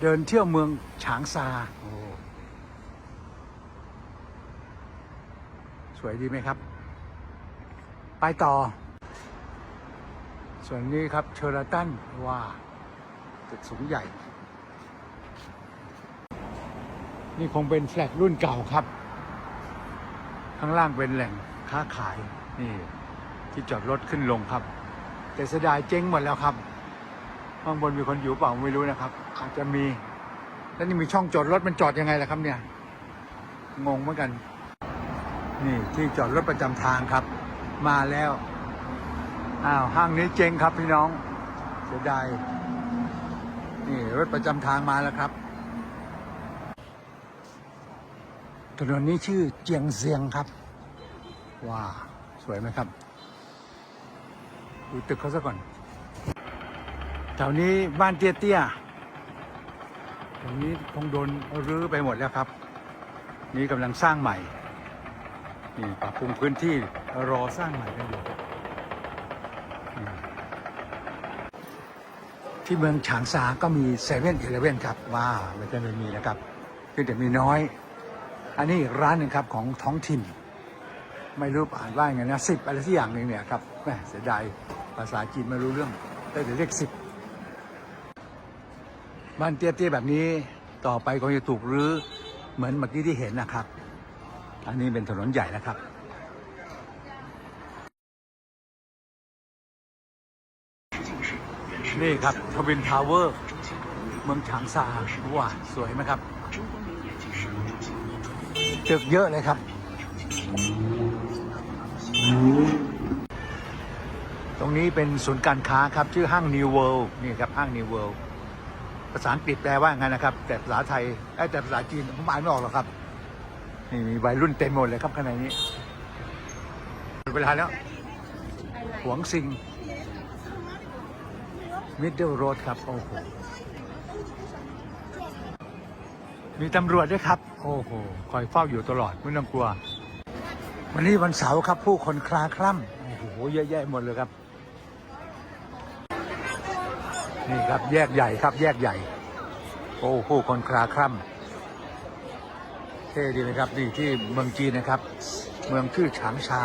เดินเที่ยวเมืองฉางซาโอ้สวยดีไหมครับ ไปต่อ ส่วนนี้ครับเชอร์ตันว่าตึกสูงใหญ่ นี่คงเป็นแฟลตรุ่นเก่าครับ ข้างล่างเป็นแหล่งค้าขาย นี่ ที่จอดรถขึ้นลงครับ แต่เสียดายเจ๊งหมดแล้วครับ ข้างบนมีคนอยู่เปล่าไม่รู้นะครับ อาจจะมี แล้วนี่มีช่องจอดรถมันจอดยังไงล่ะครับเนี่ย งงเหมือนกัน นี่ที่จอดรถประจำทางครับ มาแล้วอ้าวห้างนี้เจ๊งครับพี่น้องเสียดายนี่รถประจำทางมาแล้วครับถนนนี้ชื่อเจียงเซียงครับ ว้า สวยไหมครับ ดูตึกเขาซะก่อน ถวนี้บ้านเตี้ยๆแถวนี้คงโดนรื้อไปหมดแล้วครับ นี่กำลังสร้างใหม่ นี่ปรับปรุงพื้นที่รอสร้างใหม่กันอยู่ที่เมืองฉางซาก็มีเซเว่นอีเลเว่นครับว้าไม่ใช่ไม่มีนะครับเพียงแต่มีน้อย อันนี้ร้านหนึ่งครับของท้องถิ่น ไม่รู้อ่านว่าไงนะสิบอะไรที่อย่างหนึ่งเนี่ยครับแหม่เสียดายภาษาจีนไม่รู้เรื่องได้แต่เลขสิบ บ้านเตี้ยๆแบบนี้ต่อไปคงจะถูกรื้อเหมือนเมื่อกี้ที่เห็นนะครับ อันนี้เป็นถนนใหญ่นะครับนี่ครับทวินทาวเวอร์ เมืองฉางซาว้าสวยไหมครับ ตึกเยอะเลยครับ ตรงนี้เป็นศูนย์การค้าครับ ชื่อห้าง New World นี่ครับห้าง New World ภาษาอังกฤษแปลว่าไงนะครับ แต่ภาษาไทยแต่ภาษาจีนผมอ่านไม่ออกหรอกครับ นี่มีวัยรุ่นเต็มหมดเลยครับข้างในนี้หมดเวลาแล้วหวงซิง Middle Road ครับ โอ้โห มีตำรวจด้วยครับ โอ้โห คอยเฝ้าอยู่ตลอดไม่ต้องกลัว วันนี้วันเสาร์ครับ ผู้คนคลาคล่ำโอ้โหเยอะแยะหมดเลยครับ นี่ครับแยกใหญ่ครับแยกใหญ่ โอ้ผู้คนคลาคล่ำเท่ดีไหมครับนี่ที่เมืองจีนนะครับ เมืองชื่อฉางชา